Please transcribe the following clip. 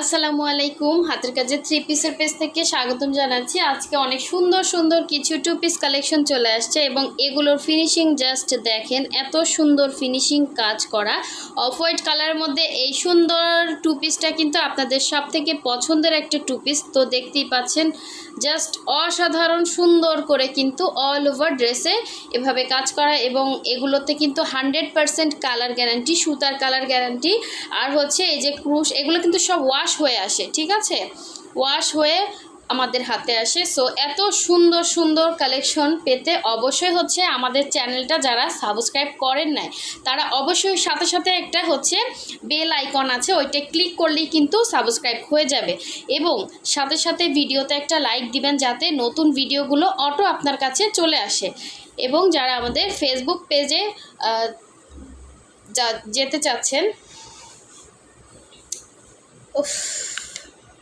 আসসালামু আলাইকুম। হাতের কাজে থ্রি পিসের পেজ থেকে স্বাগতম জানাচ্ছি। আজকে অনেক সুন্দর সুন্দর কিছু টু পিস কালেকশন চলে আসছে এবং এগুলোর ফিনিশিং জাস্ট দেখেন, এত সুন্দর ফিনিশিং কাজ করা। অফ হোয়াইট কালারের মধ্যে এই সুন্দর টু পিসটা কিন্তু আপনাদের সব থেকে পছন্দের একটা টু পিস তো দেখতেই পাচ্ছেন জাস্ট অসাধারণ সুন্দর করে কিন্তু অল ওভার ড্রেসে এভাবে কাজ করা এবং এগুলোতে কিন্তু হান্ড্রেড পারসেন্ট কালার গ্যারান্টি সুতার কালার গ্যারান্টি আর হচ্ছে এই যে ক্রুশ এগুলো কিন্তু সব ওয়াশ হয়ে আসে, ঠিক আছে? ওয়াশ হয়ে আমাদের হাতে আসে। সো এত সুন্দর সুন্দর কালেকশন পেতে অবশ্যই হচ্ছে আমাদের চ্যানেলটা যারা সাবস্ক্রাইব করেন নাই, তারা অবশ্যই সাথে সাথে একটা হচ্ছে বেল আইকন আছে, ওইটা ক্লিক করলেই কিন্তু সাবস্ক্রাইব হয়ে যাবে। এবং সাথে সাথে ভিডিওতে একটা লাইক দিবেন যাতে নতুন ভিডিওগুলো অটো আপনার কাছে চলে আসে। এবং যারা আমাদের ফেসবুক পেজে যেতে চাচ্ছেন Uff.